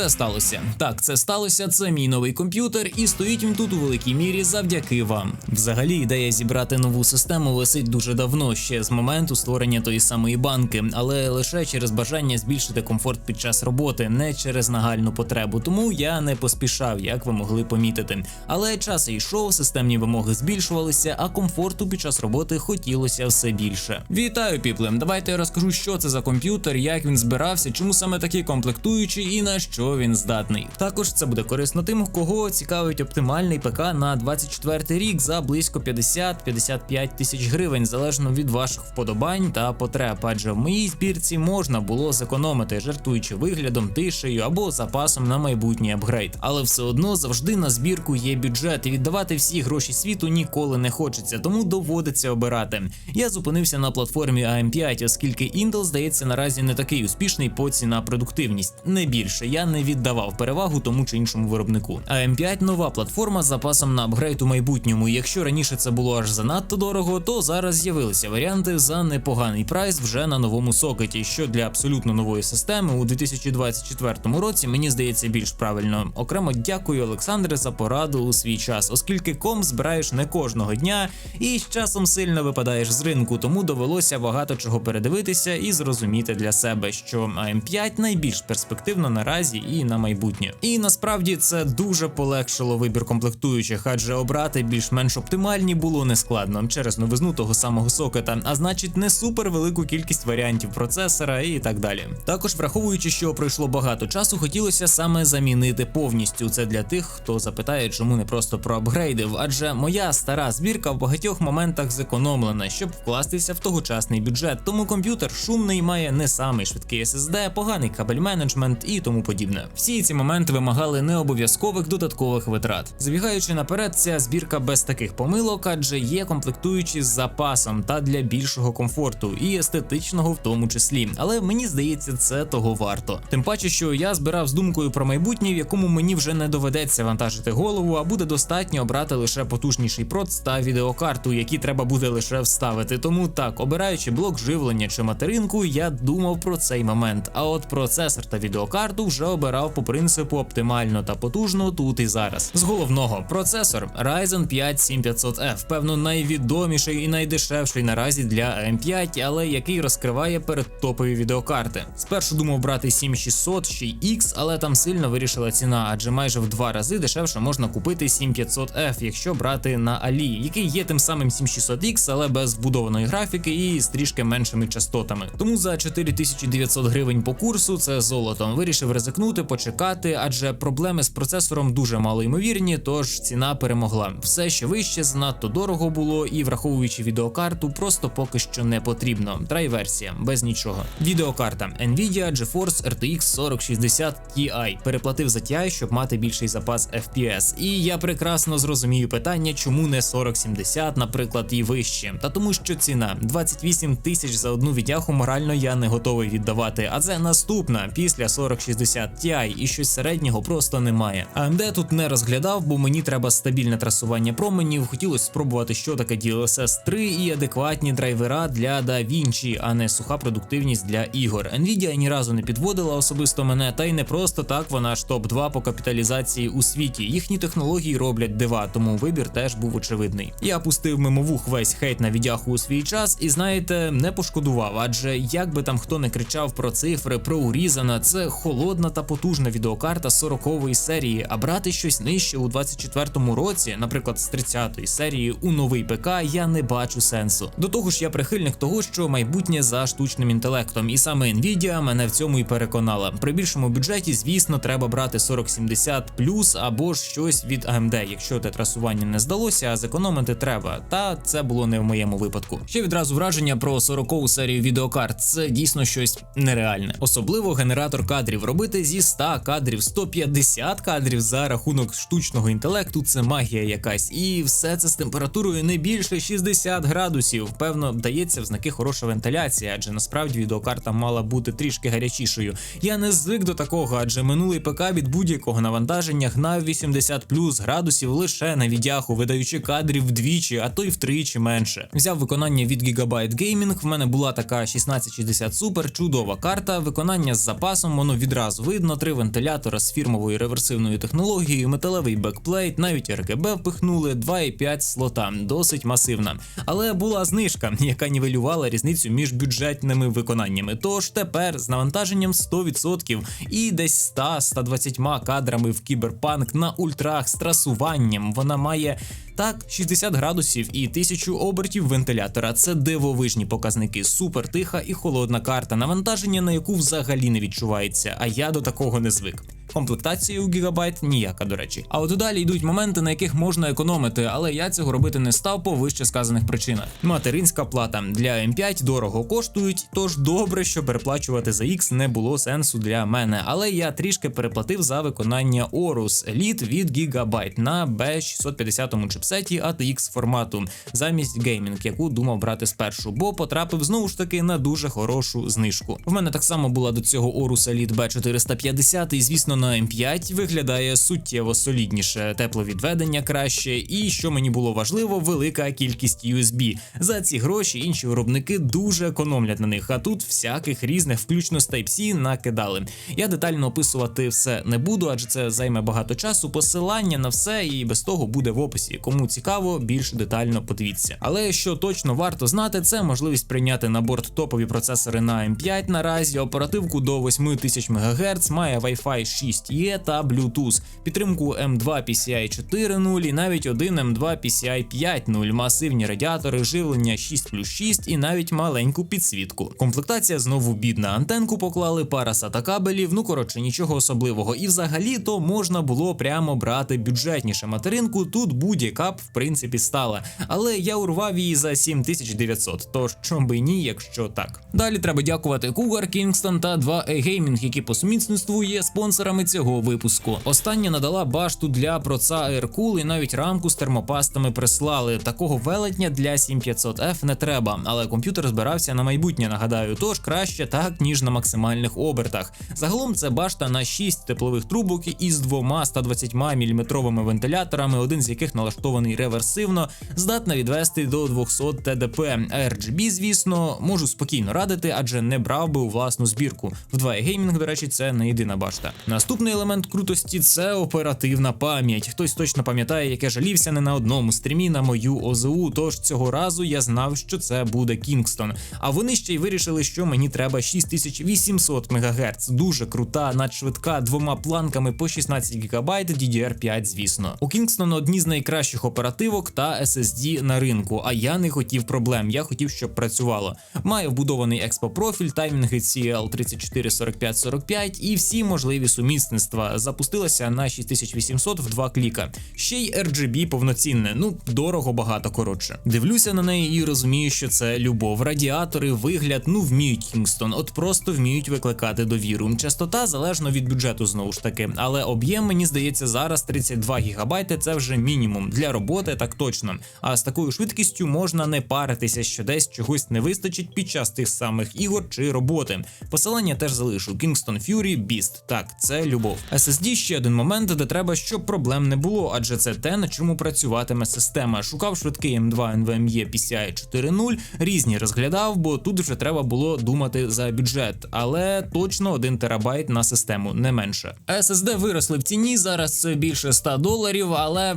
Це сталося. Так, це сталося. Це мій новий комп'ютер, і стоїть він тут у великій мірі завдяки вам. Взагалі, ідея зібрати нову систему висить дуже давно, ще з моменту створення тої самої банки, але лише через бажання збільшити комфорт під час роботи, не через нагальну потребу. Тому я не поспішав, як ви могли помітити. Але час йшов, системні вимоги збільшувалися, а комфорту під час роботи хотілося все більше. Вітаю, піплем! Давайте я розкажу, що це за комп'ютер, як він збирався, чому саме такий комплектуючий і на що він здатний. Також це буде корисно тим, кого цікавить оптимальний ПК на 24 рік за близько 50-55 тисяч гривень, залежно від ваших вподобань та потреб. Адже в моїй збірці можна було зекономити, жартуючи виглядом, тишею або запасом на майбутній апгрейд. Але все одно завжди на збірку є бюджет, і віддавати всі гроші світу ніколи не хочеться, тому доводиться обирати. Я зупинився на платформі AM5, оскільки Intel, здається, наразі не такий успішний по ціна продуктивність. Не більше я не віддавав перевагу тому чи іншому виробнику. AM5 нова платформа з запасом на апгрейд у майбутньому. Якщо раніше це було аж занадто дорого, то зараз з'явилися варіанти за непоганий прайс вже на новому сокеті, що для абсолютно нової системи у 2024 році мені здається більш правильно. Окремо дякую Олександре за пораду у свій час, оскільки ком збираєш не кожного дня і з часом сильно випадаєш з ринку, тому довелося багато чого передивитися і зрозуміти для себе, що AM5 найбільш перспективно наразі і на майбутнє. І насправді це дуже полегшило вибір комплектуючих, адже обрати більш-менш оптимальні було нескладно через новизну того самого сокета, а значить не супер велику кількість варіантів процесора і так далі. Також враховуючи, що пройшло багато часу, хотілося саме замінити повністю. Це для тих, хто запитає, чому не просто про апгрейдив, адже моя стара збірка в багатьох моментах зекономлена, щоб вкластися в тогочасний бюджет. Тому комп'ютер шумний має не самий швидкий SSD, поганий кабель менеджмент і тому подібне. Всі ці моменти вимагали необов'язкових додаткових витрат. Забігаючи наперед, ця збірка без таких помилок, адже є комплектуючі з запасом та для більшого комфорту і естетичного в тому числі. Але мені здається, це того варто. Тим паче, що я збирав з думкою про майбутнє, в якому мені вже не доведеться вантажити голову, а буде достатньо обрати лише потужніший проц та відеокарту, які треба буде лише вставити. Тому так, обираючи блок живлення чи материнку, я думав про цей момент. А от процесор та відеокарту вже обирав по принципу оптимально та потужно тут і зараз. З головного процесор Ryzen 5 7500F, певно, найвідоміший і найдешевший наразі для AM5, але який розкриває перед топові відеокарти. Спершу думав брати 7600 ще й X, але там сильно вирішила ціна, адже майже в два рази дешевше можна купити 7500F, якщо брати на Ali, який є тим самим 7600X, але без вбудованої графіки і з трішки меншими частотами. Тому за 4900 гривень по курсу це золотом. Вирішив ризикнути, почекати, адже проблеми з процесором дуже мало ймовірні, тож ціна перемогла. Все ще вище занадто дорого було, і враховуючи відеокарту, просто поки що не потрібно. Трай-версія, без нічого. Відеокарта Nvidia GeForce RTX 4060 Ti. Переплатив за Ti, щоб мати більший запас FPS. І я прекрасно зрозумію питання, чому не 4070, наприклад, і вище. Та тому, що ціна 28 тисяч за одну відяху морально я не готовий віддавати. А це наступна після 4060 Ti і щось середнього просто немає. AMD тут не розглядав, бо мені треба стабільне трасування променів. Хотілося спробувати, що таке DLSS 3 і адекватні драйвера для DaVinci, а не суха продуктивність для ігор. Nvidia ні разу не підводила особисто мене, та й не просто так вона ж топ 2 по капіталізації у світі. Їхні технології роблять дива, тому вибір теж був очевидний. Я пустив мимовух весь хейт на відяху у свій час, і знаєте, не пошкодував, адже як би там хто не кричав про цифри, про урізана, це холодна та потужна відеокарта 40-ї серії. А брати щось нижче у 24-му році, наприклад, з 30-ї серії у новий ПК, я не бачу сенсу. До того ж, я прихильник того, що майбутнє за штучним інтелектом, і саме Nvidia мене в цьому і переконала. При більшому бюджеті, звісно, треба брати 4070 плюс або ж щось від AMD, якщо те трасування не здалося, а зекономити треба. Та це було не в моєму випадку. Ще відразу враження про 40-ту серію відеокарт. Це дійсно щось нереальне, особливо генератор кадрів. Робити зі 100 кадрів 150 кадрів за рахунок штучного інтелекту. Це магія якась, і все це з температурою не більше 60 градусів. Певно, дається в знаки хороша вентиляція, адже насправді відеокарта мала бути трішки гарячішою. Я не звик до такого, адже минулий ПК від будь-якого навантаження гнав 80 плюс градусів лише на відяху, видаючи кадрів вдвічі, а то й втричі менше. Взяв виконання від Gigabyte Gaming, В мене була така 1660 Super, чудова карта. Виконання з запасом, воно відразу видно. Рівно три вентилятора з фірмовою реверсивною технологією, металевий бекплейт, навіть РГБ впихнули 2,5 слота, досить масивна. Але була знижка, яка нівелювала різницю між бюджетними виконаннями. Тож тепер з навантаженням 100% і десь 100-120 кадрами в кіберпанк на ультрах з трасуванням вона має. Так, 60 градусів і 1000 обертів вентилятора. Це дивовижні показники, супер тиха і холодна карта, навантаження на яку взагалі не відчувається, а я до такого не звик. Комплектація у гігабайт ніяка, до речі. А от далі йдуть моменти, на яких можна економити, але я цього робити не став по вище сказаних причинах. Материнська плата для М5 дорого коштують, тож добре, що переплачувати за X не було сенсу для мене. Але я трішки переплатив за виконання Orus Elite від Gigabyte на B650 чипсеті ATX формату замість геймінг, яку думав брати спершу, бо потрапив знову ж таки на дуже хорошу знижку. В мене так само була до цього Orus Elite B450, і звісно на М5 виглядає суттєво солідніше, тепловідведення краще, і що мені було важливо, велика кількість USB. За ці гроші інші виробники дуже економлять на них. А тут всяких різних, включно з Type-C, накидали. Я детально описувати все не буду, адже це займе багато часу. Посилання на все і без того буде в описі. Кому цікаво, більш детально подивіться. Але що точно варто знати, це можливість прийняти на борт топові процесори на М5 наразі, оперативку до 8000 МГц, має Wi-Fi 6E та Bluetooth, підтримку M2 PCI 4.0 і навіть один M2 PCI 5.0, масивні радіатори, живлення 6 плюс 6 і навіть маленьку підсвітку. Комплектація знову бідна. Антенку поклали, пара SATA кабелів, ну коротше, нічого особливого. І взагалі то можна було прямо брати бюджетніше материнку. Тут будь-яка б в принципі стала. Але я урвав її за 7900, тож чом би ні, якщо так. Далі треба дякувати Cougar, Kingston та 2A Gaming, які по сумісництву є спонсорами цього випуску. Остання надала башту для проца Aircool і навіть рамку з термопастами прислали. Такого велетня для 7500F не треба, але комп'ютер збирався на майбутнє. Нагадаю, тож краще так ніж на максимальних обертах. Загалом це башта на 6 теплових трубок із двома 120 мм вентиляторами, один з яких налаштований реверсивно, здатна відвести до 200 ТДП. RGB, звісно, можу спокійно радити, адже не брав би у власну збірку. В 2 Gaming, до речі, це не єдина башта. Наступний елемент крутості це оперативна пам'ять. Хтось точно пам'ятає, яке жалівся не на одному стрімі на мою ОЗУ. Тож цього разу я знав, що це буде Kingston. А вони ще й вирішили, що мені треба 6800 МГц. Дуже крута, надшвидка, двома планками по 16 ГБ DDR5, звісно. У Kingston одні з найкращих оперативок та SSD на ринку. А я не хотів проблем. Я хотів, щоб працювало. Має вбудований експопрофіль, таймінги CL 344545 і всі можливі сумісництва. Запустилася на 6800 в два кліка. Ще й RGB повноцінне, ну дорого багато коротше. Дивлюся на неї і розумію, що це любов. Радіатори, вигляд, ну вміють Kingston, от просто вміють викликати довіру. Частота залежно від бюджету знову ж таки, але об'єм мені здається зараз 32 гігабайти. Це вже мінімум для роботи, так точно. А з такою швидкістю можна не паритися, що десь чогось не вистачить під час тих самих ігор чи роботи. Посилання теж залишу Kingston Fury Beast. Так, це любов. SSD ще один момент, де треба, щоб проблем не було, адже це те, на чому працюватиме система. Шукав швидкий M2 NVMe PCI 4.0, різні розглядав, бо тут вже треба було думати за бюджет, але точно 1 терабайт на систему, не менше. SSD виросли в ціні. Зараз більше 100 доларів, але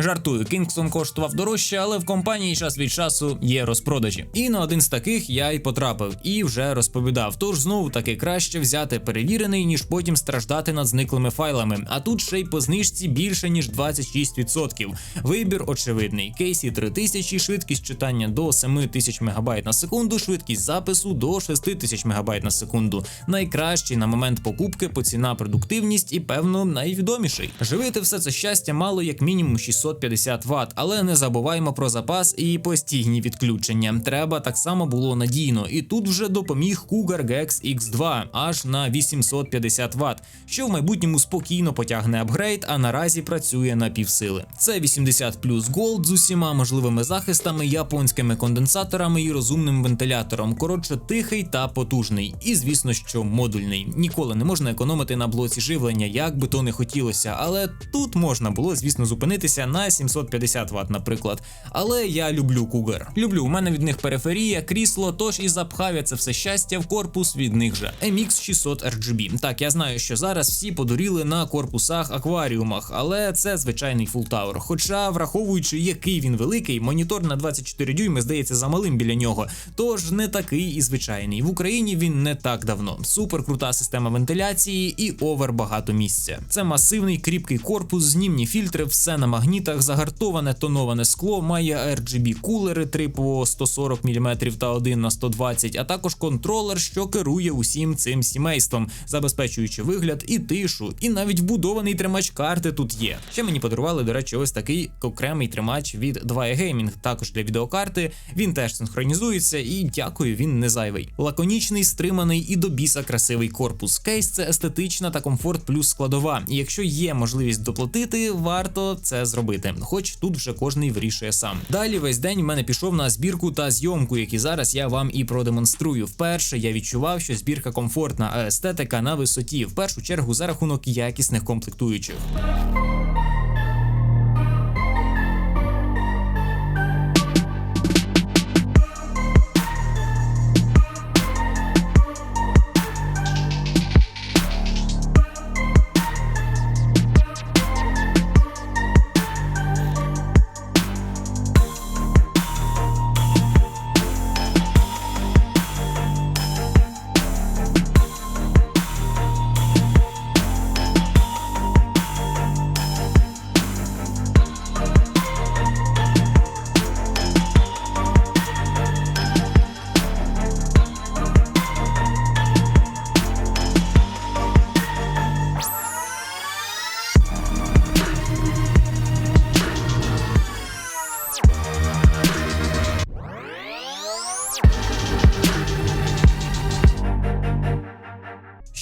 Жартую, Kingston коштував дорожче, але в компанії час від часу є розпродажі. І на один з таких я й потрапив і вже розповідав. Тож знову таки краще взяти перевірений, ніж потім страждати над зниклими файлами. А тут ще й по знижці більше ніж 26%. Вибір очевидний. Кейсі 3000, швидкість читання до 7000 МБ на секунду, швидкість запису до 6000 МБ на секунду. Найкращий на момент покупки по ціна продуктивність і певно найвідоміший. Живити все це щастя мало як мінімум 600 650 Вт, але не забуваємо про запас і постійні відключення. Треба так само було надійно, і тут вже допоміг Cougar GX X2 аж на 850 Вт, що в майбутньому спокійно потягне апгрейд, а наразі працює на півсили. Це 80 плюс Gold з усіма можливими захистами, японськими конденсаторами і розумним вентилятором. Коротше, тихий та потужний. І звісно, що модульний. Ніколи не можна економити на блоці живлення, як би то не хотілося, але тут можна було, звісно, зупинитися на на 750 Вт, наприклад. Але я люблю Cougar. Люблю, у мене від них периферія, крісло, тож і запхав я це все щастя в корпус від них же. MX 600 RGB. Так, я знаю, що зараз всі подуріли на корпусах акваріумах, але це звичайний Tower. Хоча, враховуючи, який він великий, монітор на 24 дюйми здається замалим біля нього. Тож не такий і звичайний. В Україні він не так давно. Супер крута система вентиляції і овер багато місця. Це масивний кріпкий корпус, знімні фільтри, все на магнітах, загартоване тоноване скло, має RGB кулери 3 по 140 мм та 1 на 120, а також контролер, що керує усім цим сімейством, забезпечуючи вигляд і тишу, і навіть вбудований тримач карти тут є. Ще мені подарували, до речі, ось такий окремий тримач від 2E Gaming, також для відеокарти. Він теж синхронізується і дякую, він не зайвий. Лаконічний, стриманий і до біса красивий корпус. Кейс це естетична та комфорт плюс складова. І якщо є можливість доплатити, варто це зробити. Хоч тут вже кожний вирішує сам. Далі весь день в мене пішов на збірку та зйомку, які зараз я вам і продемонструю. Вперше я відчував, що збірка комфортна, а естетика на висоті. В першу чергу за рахунок якісних комплектуючих.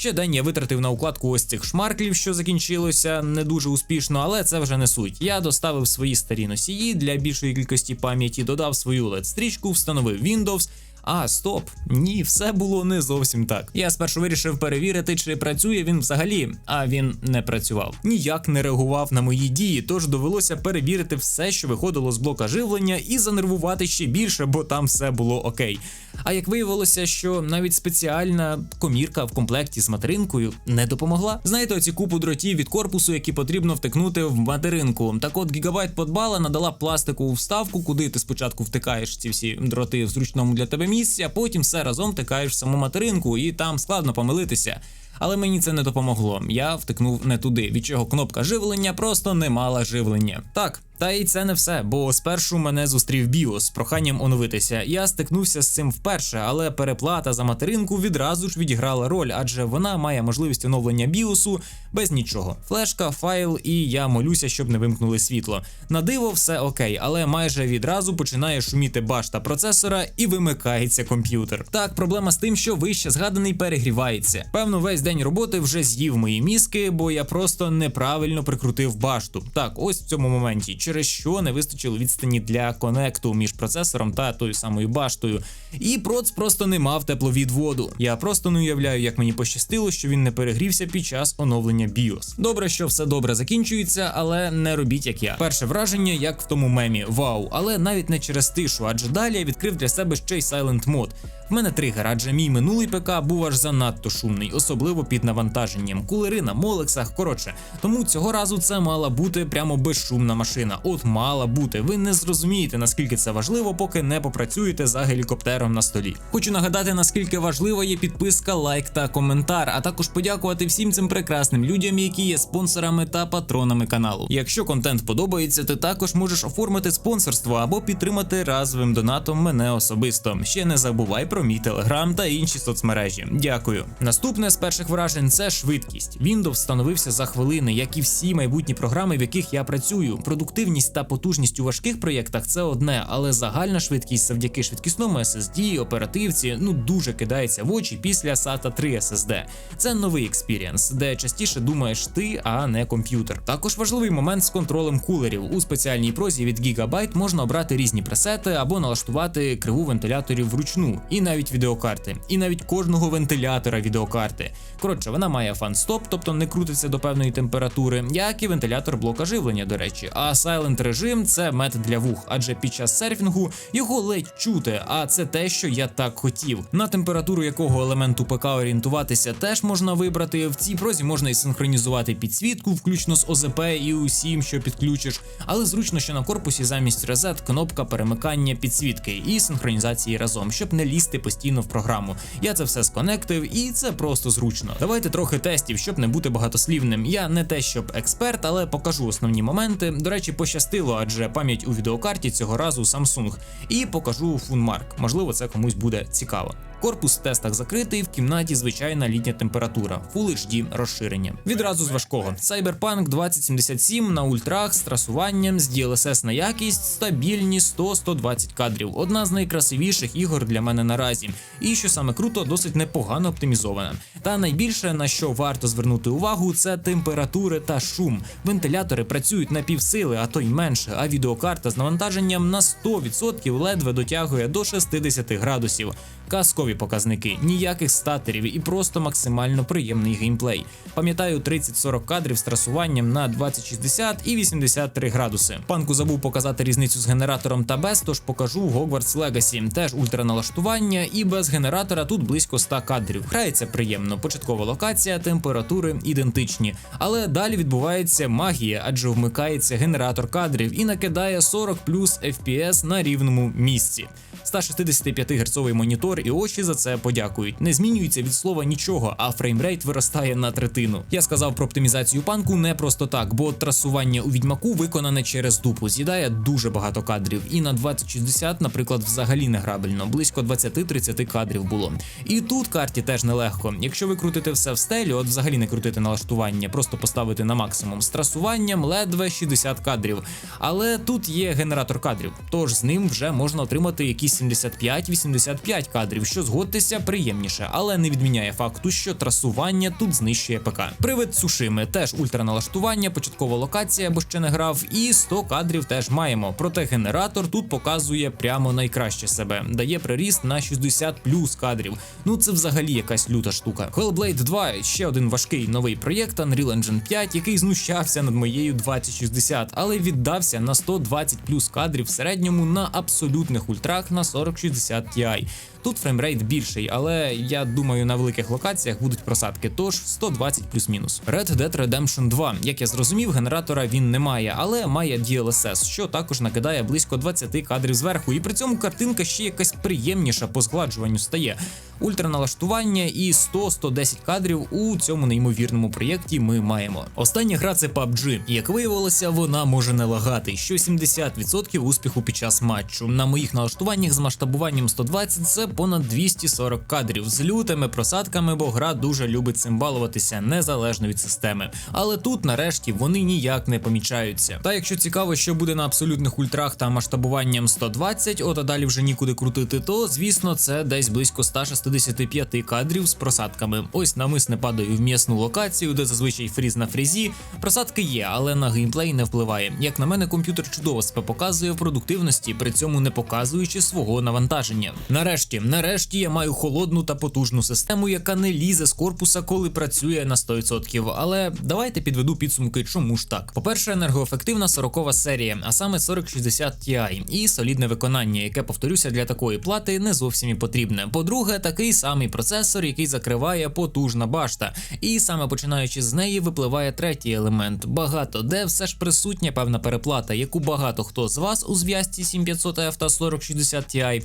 Ще день витратив на укладку ось цих шмарклів, що закінчилося не дуже успішно, але це вже не суть. Я доставив свої старі носії для більшої кількості пам'яті, додав свою led стрічку, встановив Windows. А, стоп, ні, все було не зовсім так. Я спершу вирішив перевірити, чи працює він взагалі, а він не працював. Ніяк не реагував на мої дії, тож довелося перевірити все, що виходило з блока живлення, і занервувати ще більше, бо там все було окей. А як виявилося, що навіть спеціальна комірка в комплекті з материнкою не допомогла. Знаєте, оці купу дротів від корпусу, які потрібно втикнути в материнку. Так от Gigabyte подбала, надала пластикову вставку, куди ти спочатку втикаєш ці всі дроти в зручному для тебе місці, а потім все разом тикаєш в саму материнку, і там складно помилитися. Але мені це не допомогло. Я втикнув не туди, від чого кнопка живлення просто не мала живлення. Так, та і це не все, бо спершу мене зустрів BIOS з проханням оновитися. Я стикнувся з цим вперше, але переплата за материнку відразу ж відіграла роль, адже вона має можливість оновлення BIOS без нічого. Флешка, файл, і я молюся, щоб не вимкнули світло. На диво, все окей, але майже відразу починає шуміти башта процесора і вимикається комп'ютер. Так, проблема з тим, що вище згаданий перегрівається. Певно, весь день роботи вже з'їв мої мізки, бо я просто неправильно прикрутив башту. Так, ось в цьому моменті через що не вистачило відстані для конекту між процесором та тою самою баштою. І проц просто не мав тепловідводу. Я просто не уявляю, як мені пощастило, що він не перегрівся під час оновлення BIOS. Добре, що все добре закінчується, але не робіть як я. Перше враження, як в тому мемі, вау, але навіть не через тишу, адже далі я відкрив для себе ще й Silent Mode. В мене тригер, адже мій минулий ПК був аж занадто шумний, особливо під навантаженням, кулери на молексах. Коротше, тому цього разу це мала бути прямо безшумна машина. От мала бути. Ви не зрозумієте наскільки це важливо, поки не попрацюєте за гелікоптером на столі. Хочу нагадати, наскільки важлива є підписка, лайк та коментар, а також подякувати всім цим прекрасним людям, які є спонсорами та патронами каналу. Якщо контент подобається, ти також можеш оформити спонсорство або підтримати разовим донатом мене особисто. Ще не забувай про мій телеграм та інші соцмережі. Дякую. Наступне з перших вражень це швидкість. Windows встановився за хвилини, як і всі майбутні програми, в яких я працюю. Продуктивність та потужність у важких проєктах це одне, але загальна швидкість завдяки швидкісному SSD, оперативці ну дуже кидається в очі після SATA 3 SSD. Це новий експірієнс, де частіше думаєш ти, а не комп'ютер. Також важливий момент з контролем кулерів. У спеціальній прозі від Gigabyte можна обрати різні пресети або налаштувати криву вентиляторів вручну, і навіть відеокарти, і навіть кожного вентилятора відеокарти. Коротше, вона має фан-стоп, тобто не крутиться до певної температури, як і вентилятор блока живлення, до речі. А Silent режим це метод для вух, адже під час серфінгу його ледь чути, а це те, що я так хотів. На температуру якого елементу ПК орієнтуватися теж можна вибрати. В цій прозі можна і синхронізувати підсвітку, включно з ОЗП і усім, що підключиш. Але зручно, що на корпусі замість резет кнопка перемикання підсвітки і синхронізації разом, щоб не лізти постійно в програму. Я це все сконектив, і це просто зручно. Давайте трохи тестів, щоб не бути багатослівним. Я не те, щоб експерт, але покажу основні моменти. До речі, пощастило, адже пам'ять у відеокарті цього разу Samsung. І покажу фунмарк. Можливо, це комусь буде цікаво. Корпус в тестах закритий, в кімнаті звичайна літня температура, Full HD розширення. Відразу з важкого. Cyberpunk 2077 на ультрах з трасуванням, з DLSS на якість, стабільні 100-120 кадрів. Одна з найкрасивіших ігор для мене наразі. І що саме круто, досить непогано оптимізована. Та найбільше на що варто звернути увагу, це температури та шум. Вентилятори працюють на півсили, а то й менше. А відеокарта з навантаженням на 100% ледве дотягує до 60 градусів. Казкові показники, ніяких статерів і просто максимально приємний геймплей. Пам'ятаю 30-40 кадрів з трасуванням на 2060 і 83 градуси. Панку забув показати різницю з генератором та без, тож покажу Hogwarts Legacy. Теж ультраналаштування, і без генератора тут близько 100 кадрів. Грається приємно. Початкова локація, температури ідентичні. Але далі відбувається магія, адже вмикається генератор кадрів і накидає 40 плюс FPS на рівному місці. 165 герцовий монітор, і очі за це подякують. Не змінюється від слова нічого, а фреймрейт виростає на третину. Я сказав про оптимізацію панку не просто так, бо трасування у відьмаку виконане через дупу. З'їдає дуже багато кадрів. І на 2060, наприклад, взагалі не грабельно, близько 20-30 кадрів було. І тут карті теж нелегко. Якщо ви крутите все в стелі, от взагалі не крутити налаштування, просто поставити на максимум з трасуванням ледве 60 кадрів. Але тут є генератор кадрів, тож з ним вже можна отримати якісь 75-85 кадрів, що згодьтеся приємніше, але не відміняє факту, що трасування тут знищує ПК. Привид Сушими теж ультраналаштування, початкова локація, бо ще не грав, і 100 кадрів теж маємо. Проте генератор тут показує прямо найкраще себе, дає приріст на 60 плюс кадрів. Ну це взагалі якась люта штука. Hellblade 2 ще один важкий новий проєкт Unreal Engine 5, який знущався над моєю 2060, але віддався на 120 плюс кадрів в середньому на абсолютних ультрах на 4060 Ti. Тут фреймрейт більший, але я думаю, на великих локаціях будуть просадки, тож 120 плюс-мінус. Red Dead Redemption 2. Як я зрозумів, генератора він не має, але має DLSS, що також накидає близько 20 кадрів зверху, і при цьому картинка ще якась приємніша по згладжуванню стає. Ультраналаштування і 100-110 кадрів у цьому неймовірному проєкті ми маємо. Остання гра це PUBG. Як виявилося, вона може не лагати, що 70% успіху під час матчу. На моїх налаштуваннях з масштабуванням 120 це понад 240 кадрів з лютими просадками, бо гра дуже любить цим балуватися незалежно від системи. Але тут, нарешті, вони ніяк не помічаються. Та якщо цікаво, що буде на абсолютних ультрах та масштабуванням 120, от а далі вже нікуди крутити, то звісно це десь близько 165 кадрів з просадками. Ось намисне падаю в м'ясну локацію, де зазвичай фріз на фрізі. Просадки є, але на геймплей не впливає. Як на мене, комп'ютер чудово себе показує в продуктивності, при цьому не показуючи свого навантаження. Нарешті, нарешті я маю холодну та потужну систему, яка не лізе з корпуса, коли працює на 100%. Але давайте підведу підсумки, чому ж так. По-перше, енергоефективна 40 серія, а саме 4060 Ti, і солідне виконання, яке повторюся для такої плати не зовсім і потрібне. По-друге, такий самий процесор, який закриває потужна башта. І саме починаючи з неї випливає третій елемент. Багато де все ж присутня певна переплата, яку багато хто з вас у зв'язці 7500F та 4060 Ti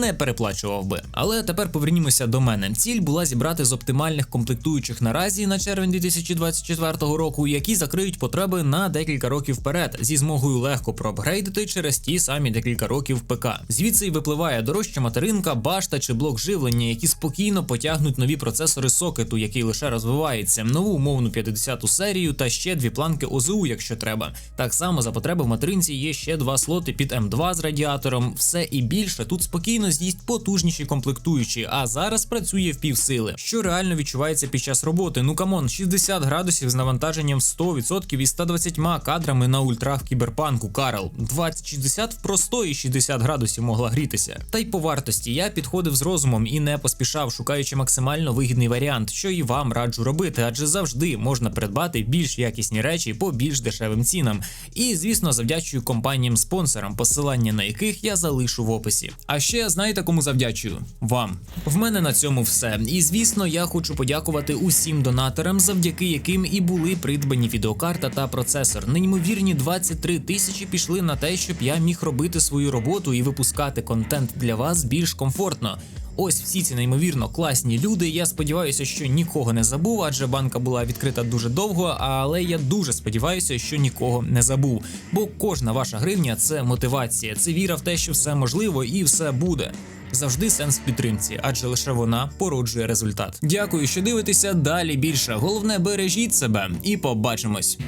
не переплачував би. Але тепер повернімося до мене. Ціль була зібрати з оптимальних комплектуючих наразі на червень 2024 року, які закриють потреби на декілька років вперед, зі змогою легко проапгрейдити через ті самі декілька років ПК. Звідси й випливає дорожча материнка, башта чи блок живлення, які спокійно потягнуть нові процесори сокету, який лише розвивається, нову умовну 50-ту серію та ще дві планки ОЗУ, якщо треба. Так само за потреби в материнці є ще два слоти під М2 з радіатором. Все і більше тут спокійно з'їсть потужніші комплектуючі, а зараз працює в півсили, що реально відчувається під час роботи. Ну камон, 60 градусів з навантаженням 100% і 120 кадрами на ультрах в кіберпанку. Карл 2060 в простої 60 градусів могла грітися. Та й по вартості я підходив з розумом і не поспішав, шукаючи максимально вигідний варіант, що і вам раджу робити, адже завжди можна придбати більш якісні речі по більш дешевим цінам. І звісно, завдячую компаніям-спонсорам, посилання на яких я залишу в описі. А ще знаєте, кому завдячую? Вам. В мене на цьому все. І звісно, я хочу подякувати усім донаторам, завдяки яким і були придбані відеокарта та процесор. Неймовірні 23 тисячі пішли на те, щоб я міг робити свою роботу і випускати контент для вас більш комфортно. Ось всі ці неймовірно класні люди. Я сподіваюся, що нікого не забув, адже банка була відкрита дуже довго. Але я дуже сподіваюся, що нікого не забув. Бо кожна ваша гривня це мотивація, це віра в те, що все можливо і все буде. Завжди сенс в підтримці, адже лише вона породжує результат. Дякую, що дивитеся. Далі більше. Головне, бережіть себе і побачимось.